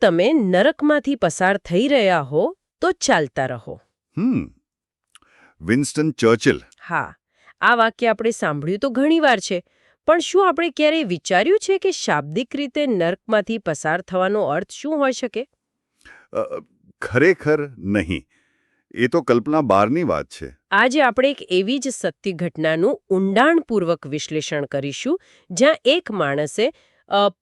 તમે નરકમાંથી પસાર થઈ રહ્યા હો તો ચાલતા રહો. હમ. Winston Churchill. હા આ વાક્ય આપણે સાંભળ્યું તો ઘણીવાર છે પણ શું આપણે ક્યારેય વિચાર્યું છે કે શાબ્દિક રીતે નર્કમાંથી પસાર થવાનો અર્થ શું હોઈ શકે? ખરેખર નહીં. એ તો કલ્પના બહારની વાત છે. આજે આપણે એક એવી જ સત્ય ઘટનાનું ઊંડાણપૂર્વક વિશ્લેષણ કરીશું જ્યાં એક માણસે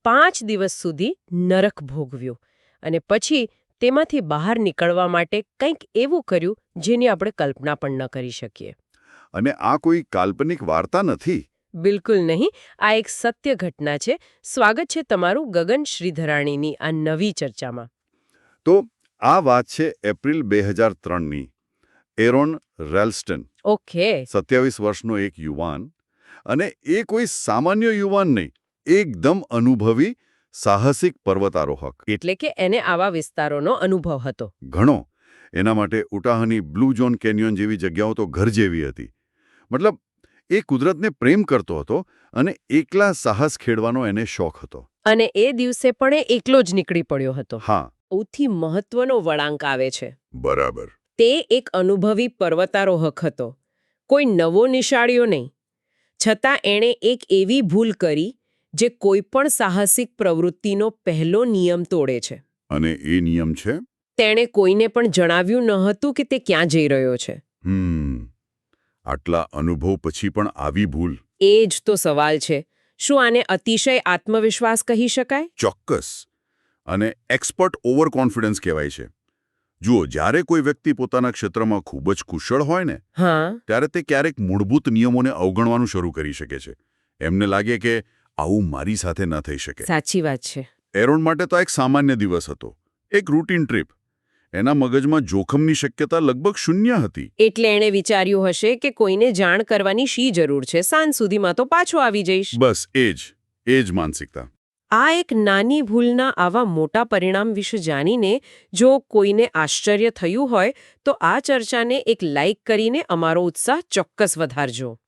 પાંચ દિવસ સુધી નરક ભોગવ્યો અને પછી તેમાંથી બહાર નીકળવા માટે કંઈક એવું કર્યું જેની આપણે કલ્પના પણ ન કરી શકીએ. અને આ કોઈ કાલ્પનિક વાર્તા નથી? બિલકુલ નહીં. આ એક સત્ય ઘટના છે. સ્વાગત છે તમારું ગગન શ્રીધરાણીની આ નવી ચર્ચામાં. તો આ વાત છે એપ્રિલ બે હજાર ત્રણની. Aron Ralston okay. સત્યાવીસ વર્ષનો એક યુવાન અને એ કોઈ સામાન્ય યુવાન નહીં. એકદમ અનુભવી સાહસિક પર્વતારોહક. એટલે કે એને આવા વિસ્તારોનો અનુભવ હતો. ઘણો. એના માટે ઉટાહની બ્લુ ઝોન કેન્યોન જેવી જગ્યાઓ તો ઘર જેવી હતી. મતલબ એ કુદરતને પ્રેમ કરતો હતો અને એકલા સાહસ ખેડવાનો એને શોખ હતો. અને એ દિવસે પણ એ એકલો જ નીકળી પડ્યો હતો. હા. સૌથી મહત્વનો વળાંક આવે છે. બરાબર. તે એક અનુભવી પર્વતારોહક હતો. કોઈ નવો નિશાળ્યો નહીં. છતાં એણે એક એવી ભૂલ કરી જે કોઈપણ સાહસિક પ્રવૃત્તિનો પહેલો નિયમ તોડે છે. અને એ નિયમ છે? તેણે કોઈને પણ જણાવ્યું ન હતું કે તે ક્યાં જઈ રહ્યો છે. હમ. આટલા અનુભવ પછી પણ આવી ભૂલ. એ જ તો સવાલ છે. શું આને અતિશય આત્મવિશ્વાસ કહી શકાય? ચોક્કસ. અને એક્સપર્ટ ઓવર કોન્ફિડન્સ કહેવાય છે. જુઓ જ્યારે કોઈ વ્યક્તિ પોતાના ક્ષેત્રમાં ખૂબ જ કુશળ હોય ને હા. ત્યારે તે ક્યારેક મૂળભૂત નિયમોને અવગણવાનું શરૂ કરી શકે છે. એમને લાગે કે આવું મારી સાથે ન થઈ શકે. સાચી વાત છે. એરોન માટે તો એક સામાન્ય દિવસ હતો. એક રૂટીન ટ્રીપ એના મગજમાં જોખમની શક્યતા લગભગ શૂન્ય હતી. એટલે એણે વિચાર્યું હશે કે કોઈને જાણ કરવાની શી જરૂર છે. સાંજ સુધીમાં તો પાછો આવી જઈશ. બસ એ જ. એ જ માનસિકતા. આ એક નાની ભૂલના આવા મોટા પરિણામ વિશે જાણીને જો કોઈને આશ્ચર્ય થયું હોય તો આ ચર્ચાને એક લાઇક કરીને અમારો ઉત્સાહ ચોક્કસ વધારજો.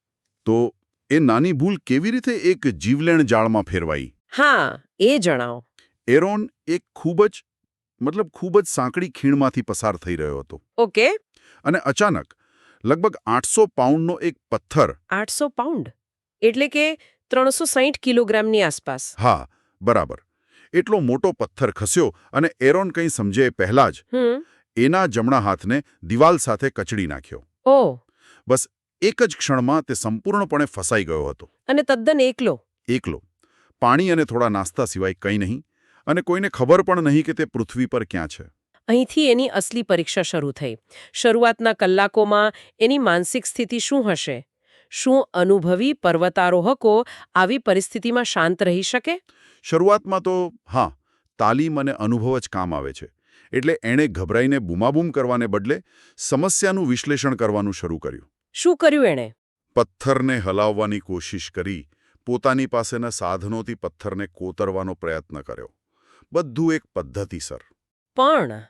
તો એ નાની ભૂલ કેવી રીતે એક જીવલેણ જાળમાં ફેરવાઈ? હા એ જણાવો. એરોન એક ખૂબ જ મતલબ ખૂબ જ સાંકડી ખીણમાંથી પસાર થઈ રહ્યો હતો. ઓકે. અને અચાનક લગભગ આઠસો પાઉન્ડનો એક પથ્થર. આઠસો પાઉન્ડ? એટલે કે ત્રણસો સાહીઠ કિલોગ્રામની આસપાસ. હા બરાબર. એટલો મોટો પથ્થર ખસ્યો અને એરોન કંઈ સમજે પહેલા જ એના જમણા હાથને દિવાલ સાથે કચડી નાખ્યો. ઓ. બસ એક જ ક્ષણમાં તે સંપૂર્ણપણે ફસાઈ ગયો હતો. અને તદ્દન એકલો. એકલો. પાણી અને થોડા નાસ્તા સિવાય કંઈ નહીં અને કોઈને ખબર પણ નહીં કે તે પૃથ્વી પર ક્યાં છે. અહીંથી એની અસલી પરીક્ષા શરૂ થઈ. શરૂઆતના કલાકોમાં એની માનસિક સ્થિતિ શું હશે? શું અનુભવી પર્વતારોહકો આવી પરિસ્થિતિમાં શાંત રહી શકે? શરૂઆતમાં તો હા તાલીમ અને અનુભવ જ કામ આવે છે. એટલે એણે ગભરાઈને બૂમાબૂમ કરવાને બદલે સમસ્યાનું વિશ્લેષણ કરવાનું શરૂ કર્યું. શું કર્યું એણે? પથ્થરને હલાવવાની કોશિશ કરી પોતાની પાસેના સાધનોથી પથ્થરને કોતરવાનો પ્રયત્ન કર્યો. બધું એક પદ્ધતિસર પણ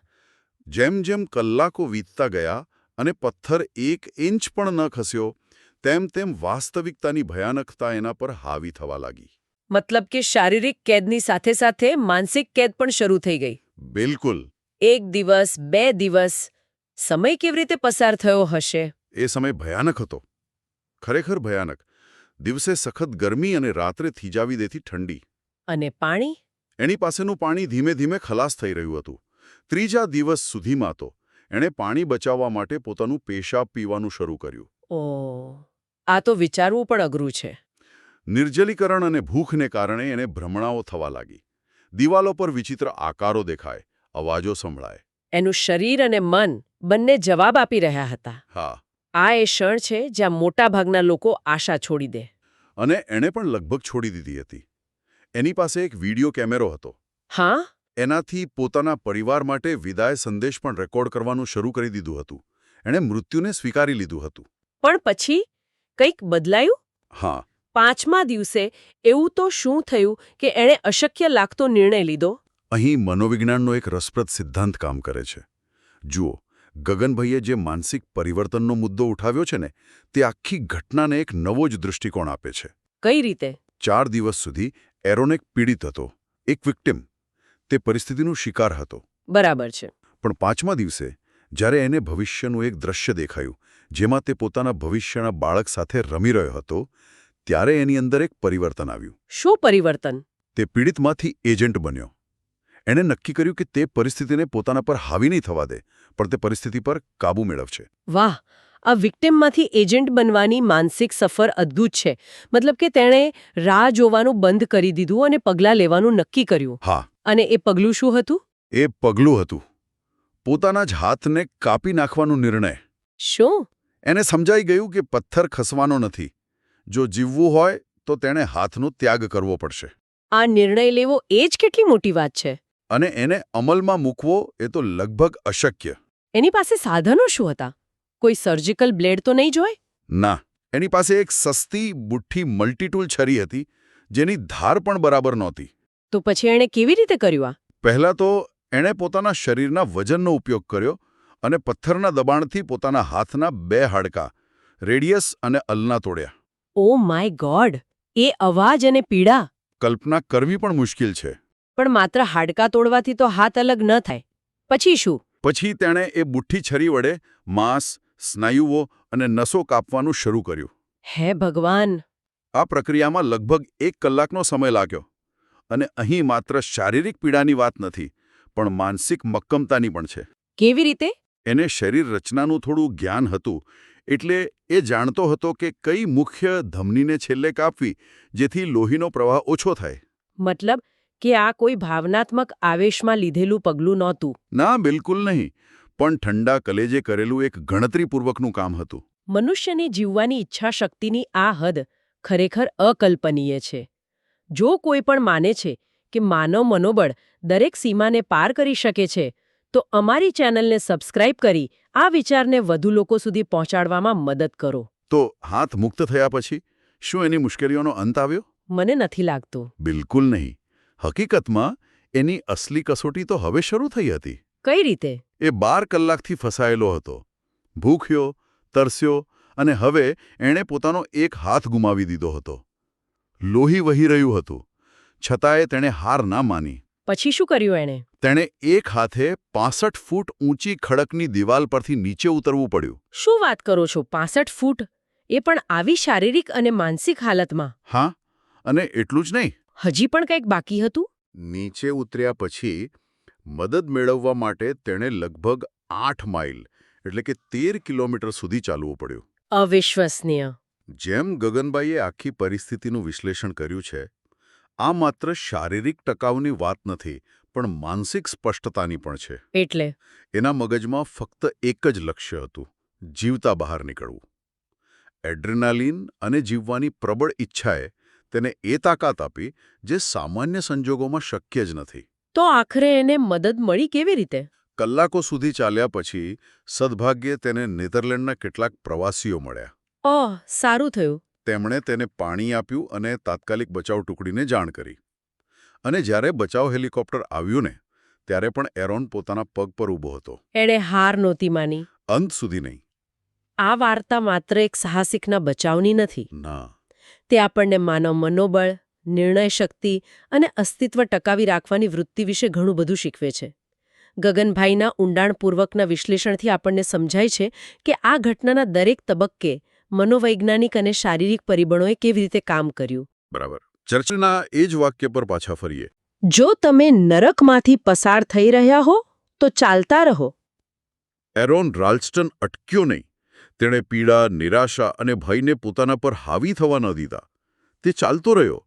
જેમ જેમ કલાકો વીતતા ગયા અને પથ્થર એક ઇંચ પણ ન ખસ્યો તેમ તેમ વાસ્તવિકતાની ભયાનકતા એના પર હાવી થવા લાગી. મતલબ કે શારીરિક કેદની સાથે સાથે માનસિક કેદ પણ શરૂ થઈ ગઈ. બિલકુલ. એક દિવસ બે દિવસ સમય કેવી રીતે પસાર થયો હશે? એ સમય ભયાનક હતો. ખરેખર ભયાનક. દિવસે સખત ગરમી અને રાત્રે થીજાવી દેતી ઠંડી. અને પાણી? એની પાસેનું પાણી ધીમે ધીમે ખલાસ થઈ રહ્યું હતું. ત્રીજા દિવસ સુધીમાં તો એણે પાણી બચાવવા માટે પોતાનું પેશાબ પીવાનું શરૂ કર્યું. ઓ આ તો વિચારવું પણ અઘરું છે. નિર્જલીકરણ અને ભૂખને કારણે એને ભ્રમણાઓ થવા લાગી. દિવાલો પર વિચિત્ર આકારો દેખાય અવાજો સંભળાય. એનું શરીર અને મન બંને જવાબ આપી રહ્યા હતા. હા આ એ ક્ષણ છે જ્યાં મોટાભાગના લોકો આશા છોડી દે. અને એણે પણ લગભગ છોડી દીધી હતી. એની પાસે એક વિડિયો કેમેરો હતો. હા? એનાથી પોતાના પરિવાર માટે વિદાય સંદેશ પણ રેકોર્ડ કરવાનું શરૂ કરી દીધું હતું. એણે મૃત્યુને સ્વીકારી લીધું હતું. પણ પછી કંઈક બદલાયું? હા. પાંચમા દિવસે એવું તો શું થયું કે એણે અશક્ય લાગતો નિર્ણય લીધો? અહીં મનોવિજ્ઞાનનો એક રસપ્રદ સિદ્ધાંત કામ કરે છે. જુઓ ગગનભાઈએ જે માનસિક પરિવર્તનનો મુદ્દો ઉઠાવ્યો છે ને તે આખી ઘટનાને એક નવો જ દૃષ્ટિકોણ આપે છે. કઈ રીતે? ચાર દિવસ સુધી એરોનેક પીડિત હતો એક વિક્ટિમ. તે પરિસ્થિતિનો શિકાર હતો. બરાબર છે. પણ પાંચમા દિવસે જ્યારે એને ભવિષ્યનું એક દ્રશ્ય દેખાયું જેમાં તે પોતાના ભવિષ્યના બાળક સાથે રમી રહ્યો હતો ત્યારે એની અંદર એક પરિવર્તન આવ્યું. શું પરિવર્તન? તે પીડિતમાંથી એજન્ટ બન્યો. એણે નક્કી કર્યું કે તે પરિસ્થિતિને પોતાના પર હાવી નહીં થવા દે પણ તે પરિસ્થિતિ પર કાબૂ મેળવશે. વાહ! આ વિક્ટિમમાંથી એજન્ટ બનવાની માનસિક સફર અદ્ભુત છે. મતલબ કે તેણે રાહ જોવાનું બંધ કરી દીધું અને પગલાં લેવાનું નક્કી કર્યું. હા. અને એ પગલું શું હતું? એ પગલું હતું. પોતાના જ હાથને કાપી નાખવાનો નિર્ણય. શું? એને સમજાઈ ગયું કે પથ્થર ખસવાનો નથી. જો જીવવું હોય તો તેણે હાથનો ત્યાગ કરવો પડશે. આ નિર્ણય લેવો એ જ કેટલી મોટી વાત છે. અને એને અમલમાં મૂકવો એ તો લગભગ અશક્ય. એની પાસે સાધનો શું હતા? કોઈ સર્જિકલ બ્લેડ તો નહીં જોય? ના એની પાસે એક સસ્તી બુઠ્ઠી મલ્ટીટૂલ છરી હતી જેની ધાર પણ બરાબર નહોતી. તો પછી એણે કેવી રીતે કર્યું આ? પહેલાં તો એણે પોતાના શરીરના વજનનો ઉપયોગ કર્યો અને પથ્થરના દબાણથી પોતાના હાથના બે હાડકાં રેડિયસ અને અલના તોડ્યા. ઓ માય ગોડ એ અવાજ અને પીડા! કલ્પના કરવી પણ મુશ્કેલ છે. પણ માત્ર હાડકાં તોડવાથી તો હાથ અલગ ન થાય. પછી શું? પછી તેણે એ બુઠ્ઠી છરી વડે માંસ સ્નાયુઓ અને નસો કાપવાનું શરૂ કર્યું. હે ભગવાન! આ પ્રક્રિયામાં લગભગ એક કલાકનો સમય લાગ્યો. અને અહીં માત્ર શારીરિક પીડાની વાત નથી પણ માનસિક મક્કમતાની પણ છે. કેવી રીતે? એને શરીર રચનાનું થોડું જ્ઞાન હતું એટલે એ જાણતો હતો કે કઈ મુખ્ય ધમનીને છેલ્લે કાપવી જેથી લોહીનો પ્રવાહ ઓછો થાય. મતલબ કે આ કોઈ ભાવનાત્મક આવેશમાં લીધેલું પગલું નહોતું. ના બિલકુલ નહીં. પણ ઠંડા કલેજે કરેલું એક ગણતરીપૂર્વકનું કામ હતું. મનુષ્યની જીવવાની ઈચ્છાશક્તિની આ હદ ખરેખર અકલ્પનીય છે. જો કોઈ પણ માને છે કે માનવ મનોબળ દરેક સીમાને પાર કરી શકે છે તો અમારી ચેનલને સબસ્ક્રાઇબ કરી આ વિચારને વધુ લોકો સુધી પહોંચાડવામાં મદદ કરો. તો હાથ મુક્ત થયા પછી શું એની મુશ્કેલીઓનો અંત આવ્યો? મને નથી લાગતું. બિલકુલ નહીં. હકીકતમાં એની અસલી કસોટી તો હવે શરૂ થઈ હતી. કઈ રીતે? એ બાર કલાકથી ફસાયેલો હતો. ભૂખ્યો તરસ્યો અને હવે એણે પોતાનો એક હાથ ગુમાવી દીધો હતો. લોહી વહી રહ્યું હતું. છતાંય તેણે હાર ના માની. પછી શું કર્યું એણે? તેણે એક હાથે પાસઠ ફૂટ ઊંચી ખડકની દિવાલ પરથી નીચે ઉતરવું પડ્યું. શું વાત કરો છો? પાસઠ ફૂટ? એ પણ આવી શારીરિક અને માનસિક હાલતમાં. હા અને એટલું જ નહીં. હજી પણ કંઈક બાકી હતું? નીચે ઉતર્યા પછી મદદ મેળવવા માટે તેણે લગભગ આઠ માઇલ એટલે કે તેર કિલોમીટર સુધી ચાલવું પડ્યું. અવિશ્વસનીય. જેમ ગગનભાઈએ આખી પરિસ્થિતિનું વિશ્લેષણ કર્યું છે આ માત્ર શારીરિક ટકાઉની વાત નથી પણ માનસિક સ્પષ્ટતાની પણ છે. એટલે? એના મગજમાં ફક્ત એક જ લક્ષ્ય હતું જીવતા બહાર નીકળવું. એડ્રેનાલિન અને જીવવાની પ્રબળ ઈચ્છાએ તેને એ તાકાત આપી જે સામાન્ય સંજોગોમાં શક્ય જ નથી. તો આખરે એને મદદ મળી કેવી રીતે? કલાકો સુધી ચાલ્યા પછી સદભાગ્યે તેને નેધરલેન્ડના કેટલાક પ્રવાસીઓ મળ્યા. ઓહ સારું થયું. તેમણે તેને પાણી આપ્યું અને તાત્કાલિક બચાવ ટુકડીને જાણ કરી. અને જ્યારે બચાવ હેલિકોપ્ટર આવ્યું ને ત્યારે પણ એરોન પોતાના પગ પર ઊભો હતો. એણે હાર નહોતી માની. અંત સુધી નહીં. આ વાર્તા માત્ર એક સાહસિકના બચાવની નથી. ના. તે આપણને માનવ મનોબળ નિર્ણય શક્તિ અને અસ્તિત્વ ટકાવી રાખવાની વૃત્તિ વિશે ઘણું બધું શીખવે છે. ગગનભાઈના ઊંડાણપૂર્વકના વિશ્લેષણથી આપણને સમજાય છે કે આ ઘટનાના દરેક તબક્કે મનોવૈજ્ઞાનિક અને શારીરિક પરિબળોએ કેવી રીતે કામ કર્યું. બરાબર. ચર્ચના એ જ વાક્ય પર પાછા ફરીએ. જો તમે નરકમાંથી પસાર થઈ રહ્યા હો તો ચાલતા રહો. એરોન રાલ્સ્ટન અટક્યો નહીં. તેણે પીડા નિરાશા અને ભયને પોતાના પર હાવી થવા ન દીધા. તે ચાલતો રહ્યો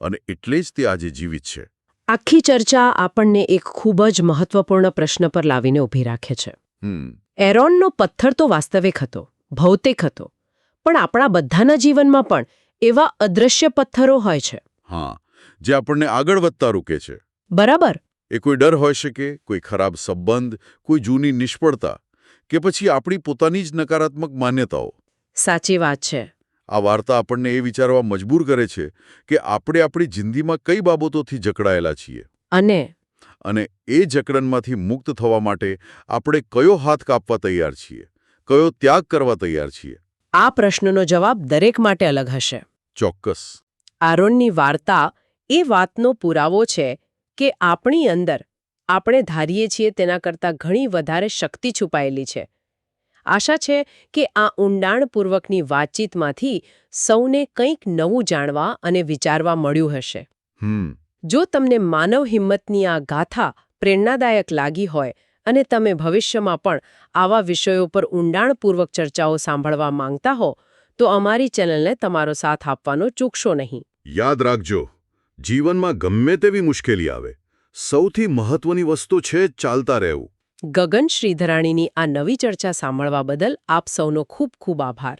અને એટલે જ તે આજે જીવિત છે. આખી ચર્ચા આપણને એક ખૂબ જ મહત્વપૂર્ણ પ્રશ્ન પર લાવીને ઊભી રાખે છે. એરોનનો પથ્થર તો વાસ્તવિક હતો ભૌતિક હતો પણ આપણા બધાના જીવનમાં પણ એવા અદૃશ્ય પથ્થરો હોય છે. હા જે આપણને આગળ વધતા રૂકે છે. બરાબર. એ કોઈ ડર હોઈ શકે કોઈ ખરાબ સંબંધ કોઈ જૂની નિષ્ફળતા કે પછી આપણી પોતાની જ નકારાત્મક માન્યતાઓ? સાચી વાત છે. આ વાર્તા આપણને એ વિચારવા મજબૂર કરે છે કે આપણે આપણી જિંદગીમાં કઈ બાબતોથી જકડાયેલા છીએ. અને? અને એ જકડનમાંથી મુક્ત થવા માટે આપણે કયો હાથ કાપવા તૈયાર છીએ? કયો ત્યાગ કરવા તૈયાર છીએ? આ પ્રશ્નનો જવાબ દરેક માટે અલગ હશે. ચોક્કસ. આરોનની વાર્તા એ વાતનો પુરાવો છે કે આપણી અંદર આપણે ધારીએ છીએ તેના કરતાં ઘણી વધારે શક્તિ છુપાયેલી છે. આશા છે કે આ ઊંડાણપૂર્વકની વાતચીતમાંથી સૌને કંઈક નવું જાણવા અને વિચારવા મળ્યું હશે. જો તમને માનવ હિંમતની આ ગાથા પ્રેરણાદાયક લાગી હોય અને તમે ભવિષ્યમાં પણ આવા વિષયો પર ઊંડાણપૂર્વક ચર્ચાઓ સાંભળવા માંગતા હો તો અમારી ચેનલને તમારો સાથ આપવાનો ચૂકશો નહીં. યાદ રાખજો જીવનમાં ગમે તેવી મુશ્કેલી આવે. સૌથી મહત્વની વસ્તુ છે ચાલતા રહેવું. ગગન શ્રીધરાણીની આ નવી ચર્ચા સાંભળવા બદલ આપ સૌનો ખૂબ ખૂબ આભાર.